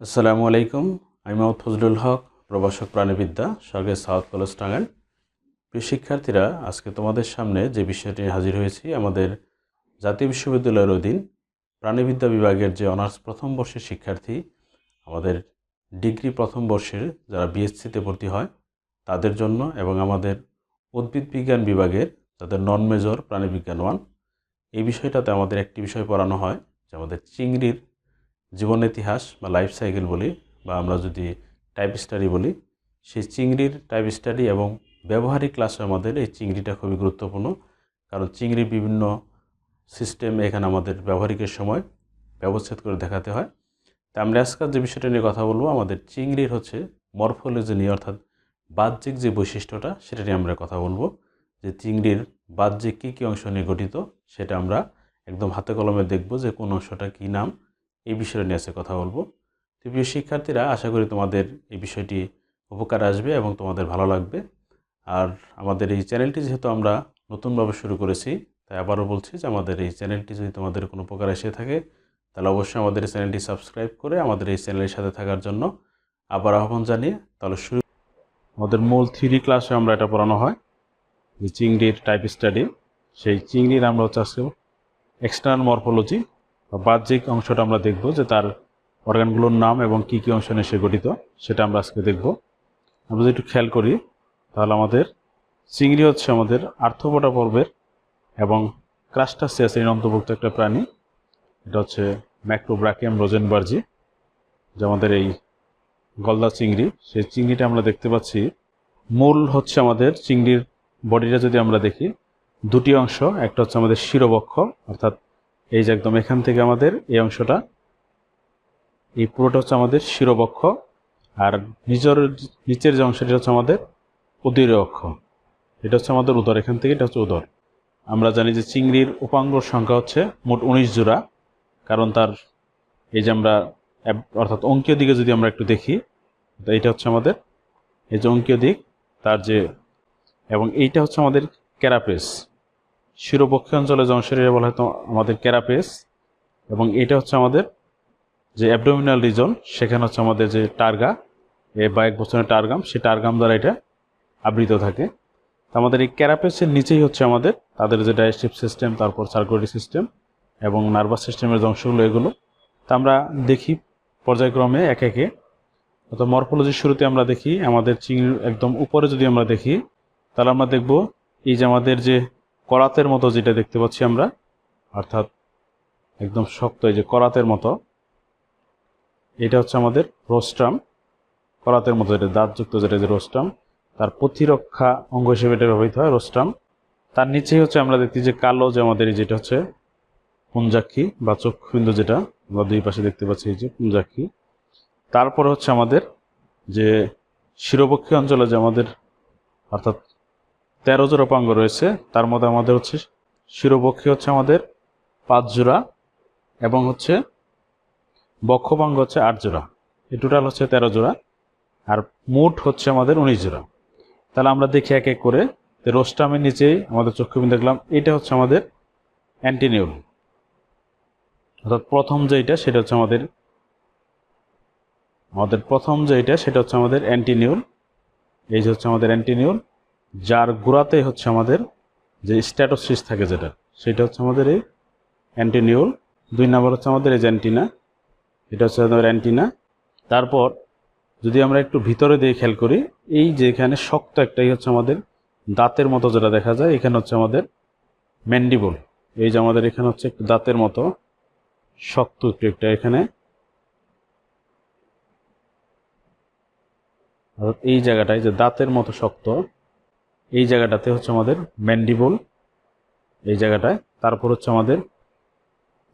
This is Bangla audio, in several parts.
আসসালামু আলাইকুম। আমি মোহাম্মদ ফজলুল হক প্রবাসক প্রাণীবিদ্যা সরকারি সাউথ কলেজ টাঙ্গাইল। প্রিয় শিক্ষার্থীরা, আজকে তোমাদের সামনে যে বিষয়টি হাজির হয়েছি, আমাদের জাতীয় বিশ্ববিদ্যালয়ের অধীন প্রাণীবিদ্যা বিভাগের যে অনার্স প্রথম বর্ষের শিক্ষার্থী, আমাদের ডিগ্রি প্রথম বর্ষের যারা বিএসসিতে ভর্তি হয়, তাদের জন্য এবং আমাদের উদ্ভিদ বিজ্ঞান বিভাগের যাদের নন মেজর প্রাণীবিজ্ঞান ওয়ান এই বিষয়টাতে আমাদের একটি বিষয় পড়ানো হয়, যে আমাদের চিংড়ির জীবন ইতিহাস বা লাইফ সাইকেল বলি বা আমরা যদি টাইপ স্টাডি বলি, সেই চিংড়ির টাইপ স্টাডি এবং ব্যবহারিক ক্লাসে আমাদের এই চিংড়িটা খুবই গুরুত্বপূর্ণ। কারণ চিংড়ির বিভিন্ন সিস্টেম এখানে আমাদের ব্যবহারিকের সময় ব্যবচ্ছেদ করে দেখাতে হয়। তা আমরা আজকাল যে বিষয়টা নিয়ে কথা বলব, আমাদের চিংড়ির হচ্ছে মরফোলজি নিয়ে, অর্থাৎ বাহ্যিক যে বৈশিষ্ট্যটা, সেটা নিয়ে আমরা কথা বলব। যে চিংড়ির বাহ্যিক কী কী অংশ নিয়ে গঠিত, সেটা আমরা একদম হাতে কলমে দেখব যে কোন অংশটা কী নাম এই বিষয়টা নিয়ে আজকে কথা বলব। তো প্রিয় শিক্ষার্থীরা, আশা করি তোমাদের এই বিষয়টি উপকার আসবে এবং তোমাদের ভালো লাগবে। আর আমাদের এই চ্যানেলটি যেহেতু আমরা নতুনভাবে শুরু করেছি, তাই আবারও বলছি যে আমাদের এই চ্যানেলটি যদি তোমাদের কোনো উপকার এসে থাকে, তাহলে অবশ্যই আমাদের এই চ্যানেলটি সাবস্ক্রাইব করে আমাদের এই চ্যানেলের সাথে থাকার জন্য আবার আহ্বান জানিয়ে তাহলে শুরু আমাদের মূল থ্রি ক্লাসে আমরা এটা পড়ানো হয়, যে চিংড়ির টাইপ স্টাডি সেই চিংড়ির আমরা হচ্ছে আজকে এক্সটার্নাল মরফোলজি বা বাহ্যিক অংশটা আমরা দেখব যে তার অর্গানগুলোর নাম এবং কী কী অংশ নিয়ে সে গঠিত, সেটা আমরা আজকে দেখব। আমরা যদি একটু খেয়াল করি, তাহলে আমাদের চিংড়ি হচ্ছে আমাদের আর্থপোটা পর্বের এবং ক্রাস্টাসিয়াস এর অন্তর্ভুক্ত একটা প্রাণী। এটা হচ্ছে ম্যাক্রোব্রাকিয়াম রোজেনবার্জি যে আমাদের এই গলদা চিংড়ি। সেই চিংড়িটা আমরা দেখতে পাচ্ছি। মূল হচ্ছে আমাদের চিংড়ির বডিটা যদি আমরা দেখি, দুটি অংশ, একটা হচ্ছে আমাদের শিরবক্ষ, অর্থাৎ এই যে একদম এখান থেকে আমাদের এই অংশটা, এই পুরোটা হচ্ছে আমাদের শিরবক্ষ, আর নিজের নিচের যে অংশটি হচ্ছে আমাদের অক্ষ। এটা হচ্ছে আমাদের উদর, এখান থেকে এটা হচ্ছে উদর। আমরা জানি যে চিংড়ির উপাঙ্গর সংখ্যা হচ্ছে মোট উনিশ জোড়া, কারণ তার এই যে আমরা, অর্থাৎ অঙ্কীয় দিকে যদি আমরা একটু দেখি, তো এইটা হচ্ছে আমাদের, এই যে অঙ্কীয় দিক, তার যে, এবং এইটা হচ্ছে আমাদের ক্যারাপেস। শিরোপক্ষী অঞ্চলে অংশটি বলা হয় তো আমাদের ক্যারাপেস, এবং এটা হচ্ছে আমাদের যে অ্যাবডোমিনাল রিজন সেখানে হচ্ছে আমাদের যে টার্গা, এ বা এক বছরের টার্গাম সেই টার্গাম দ্বারা এটা আবৃত থাকে। আমাদের এই ক্যারাপেসের নিচেই হচ্ছে আমাদের, তাদের যে ডাইজেস্টিভ সিস্টেম তারপর সার্কুলেটরি সিস্টেম এবং নার্ভাস সিস্টেমের যে অংশগুলো এগুলো। তা আমরা দেখি পর্যায়ক্রমে এক একে। অর্থাৎ মরফোলজির শুরুতে আমরা দেখি, আমাদের চিংড়ির একদম উপরে যদি আমরা দেখি, তাহলে আমরা দেখব এই যে আমাদের যে করাতের মতো যেটা দেখতে পাচ্ছি আমরা, অর্থাৎ একদম শক্ত, এই যে করাতের মতো, এটা হচ্ছে আমাদের রোস্ট্রাম করাতের মতো যেটা, দাঁতযুক্ত যেটা, যে রোস্ট্রাম তার প্রতিরক্ষা অঙ্গ হিসেবে এটা ব্যবহৃত হয় রোস্ট্রাম তার নিচেই হচ্ছে আমরা দেখি যে কালো যে আমাদের যেটা হচ্ছে পুঞ্জাক্ষী বা চক্ষুবিন্দু যেটা, আমরা দুই পাশে দেখতে পাচ্ছি এই যে পুঞ্জাক্ষী। তারপরে হচ্ছে আমাদের যে শিরোপক্ষী অঞ্চলে যে আমাদের, অর্থাৎ তেরো জোড়া পাঙ্গ রয়েছে। তার মধ্যে আমাদের হচ্ছে শিরোপক্ষী হচ্ছে আমাদের পাঁচ জোড়া এবং হচ্ছে বক্ষপাঙ্গ হচ্ছে আট জোড়া। এই টোটাল হচ্ছে তেরো জোড়া আর মোট হচ্ছে আমাদের উনিশ জোড়া। তাহলে আমরা দেখি এক এক করে। রোস্টামের নিচেই আমাদের চক্ষুবিন্দু দেখলাম। এটা হচ্ছে আমাদের অ্যান্টিনিউল অর্থাৎ প্রথম যেইটা সেটা হচ্ছে আমাদের আমাদের প্রথম যেইটা সেটা হচ্ছে আমাদের অ্যান্টিনিউল এই যে হচ্ছে আমাদের অ্যান্টিনিউল যার গোড়াতে হচ্ছে আমাদের যে স্ট্যাটোসিস থাকে যেটা, সেটা হচ্ছে আমাদের এই অ্যান্টিনিউল। দুই নম্বর হচ্ছে আমাদের এই অ্যান্টিনা, এটা হচ্ছে আমাদের অ্যান্টিনা। তারপর যদি আমরা একটু ভিতরে দিয়ে খেয়াল করি, এই যে এখানে শক্ত একটাই হচ্ছে আমাদের দাঁতের মতো যেটা দেখা যায়, এখানে হচ্ছে আমাদের ম্যান্ডিবল। এই যে আমাদের এখানে হচ্ছে একটু দাঁতের মতো শক্ত একটু একটা এখানে। এই জায়গাটায় যে দাঁতের মতো শক্ত এই জায়গাটাতে হচ্ছে আমাদের ম্যান্ডিবল। এই জায়গাটায়। তারপর হচ্ছে আমাদের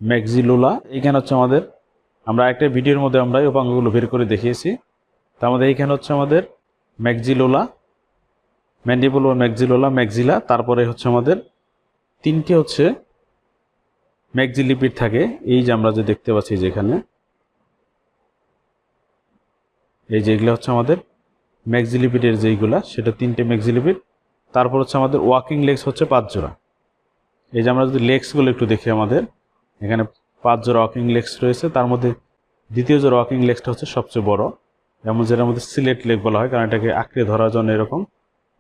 ম্যাক্সিলোলা। এইখানে হচ্ছে আমাদের, আমরা একটা ভিডিওর মধ্যে আমরা এই উপাঙ্গগুলো বের করে দেখিয়েছি। তার মধ্যে এইখানে হচ্ছে আমাদের ম্যাক্সিলোলা, ম্যান্ডিবল ও ম্যাক্সিলোলা, ম্যাক্সিলা। তারপরে হচ্ছে আমাদের তিনটে হচ্ছে ম্যাক্সিলিপিড থাকে। এই যে আমরা যে দেখতে পাচ্ছি যেখানে এই যেগুলো হচ্ছে আমাদের ম্যাক্সিলিপিডের যেইগুলা, সেটা তিনটে ম্যাক্সিলিপিড। তারপর হচ্ছে আমাদের ওয়াকিং লেগস হচ্ছে পাঁচ জোড়া। এই যে আমরা যদি লেগসগুলো একটু দেখি আমাদের, এখানে পাঁচ জোড়া ওয়াকিং লেগস রয়েছে, তার মধ্যে দ্বিতীয় যে ওয়াকিং লেগসটা হচ্ছে সবচেয়ে বড়, যেমন যেটার মধ্যে সিলেট লেগ বলা হয়, কারণ এটাকে আঁকড়ে ধরার জন্য এরকম,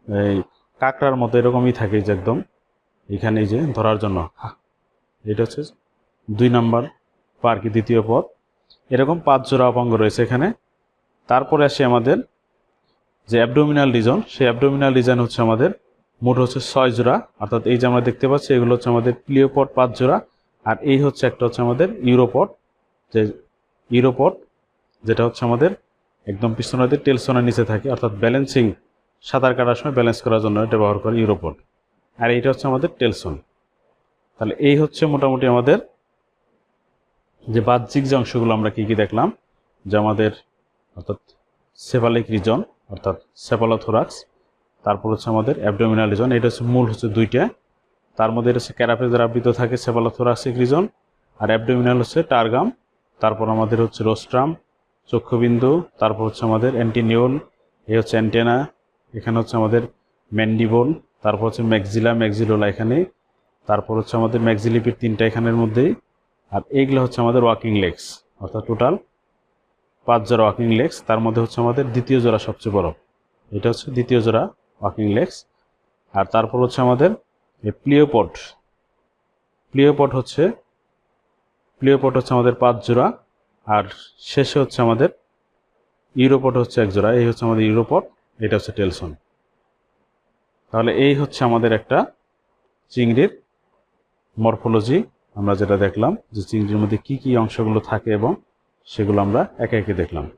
এই কাঁকড়ার মতো এরকমই থাকে যে একদম, এখানে যে ধরার জন্য এটা হচ্ছে দুই নাম্বার পার্কি দ্বিতীয় পথ। এরকম পাঁচ জোড়া অপাঙ্গ রয়েছে এখানে। তারপরে আসে আমাদের যে অ্যাবডোমিনাল রিজন সেই অ্যাবডোমিনাল রিজন হচ্ছে আমাদের মোট হচ্ছে ছয় জোড়া। অর্থাৎ এই যে আমরা দেখতে পাচ্ছি, এগুলো হচ্ছে আমাদের প্লিওপট পাঁচ জোড়া। আর এই হচ্ছে একটা হচ্ছে আমাদের ইউরোপট, যে ইউরোপট, যেটা হচ্ছে আমাদের একদম পিছনে টেলসনের নিচে থাকে। অর্থাৎ ব্যালেন্সিং, সাঁতার কাটার সময় ব্যালেন্স করার জন্য এটা ব্যবহার করে ইউরোপট। আর এইটা হচ্ছে আমাদের টেলসন। তাহলে এই হচ্ছে মোটামুটি আমাদের যে বাহ্যিক যে অংশগুলো আমরা কী কী দেখলাম, যে আমাদের অর্থাৎ সেফালিক রিজন, অর্থাৎ সেফালোথোরাক্স তারপর হচ্ছে আমাদের অ্যাবডোমিনাল রিজন এটা হচ্ছে মূল হচ্ছে দুইটা। তার মধ্যে এটা হচ্ছে ক্যারাপেজের আবৃত থাকে সেফালোথোরাক্সিক রিজন আর অ্যাবডোমিনাল হচ্ছে টার্গাম তারপর আমাদের হচ্ছে রোস্ট্রাম চক্ষুবিন্দু, তারপর হচ্ছে আমাদের অ্যান্টিনিওল এই হচ্ছে অ্যান্টেনা এখানে হচ্ছে আমাদের ম্যান্ডিবোল তারপর হচ্ছে ম্যাক্সিলা ম্যাক্সিলোলা এখানে, তারপর হচ্ছে আমাদের ম্যাক্সিলিপির তিনটা এখানের মধ্যেই, আর এইগুলো হচ্ছে আমাদের ওয়াকিং লেগস অর্থাৎ টোটাল পাঁচ জোড়া ওয়াকিং লেগস তার মধ্যে হচ্ছে আমাদের দ্বিতীয় জোড়া সবচেয়ে বড়, এটা হচ্ছে দ্বিতীয় জোড়া ওয়াকিং লেগস। আর তারপর হচ্ছে আমাদের এই প্লিওপট। প্লিওপট হচ্ছে প্লিওপট হচ্ছে আমাদের পাঁচ জোড়া। আর শেষে হচ্ছে আমাদের ইউরোপট হচ্ছে এক জোড়া। এই হচ্ছে আমাদের ইউরোপট, এটা হচ্ছে টেলসন। তাহলে এই হচ্ছে আমাদের একটা চিংড়ির মরফোলজি। আমরা যেটা দেখলাম যে চিংড়ির মধ্যে কি কি অংশগুলো থাকে এবং সেগুলো আমরা একে একে দেখলাম।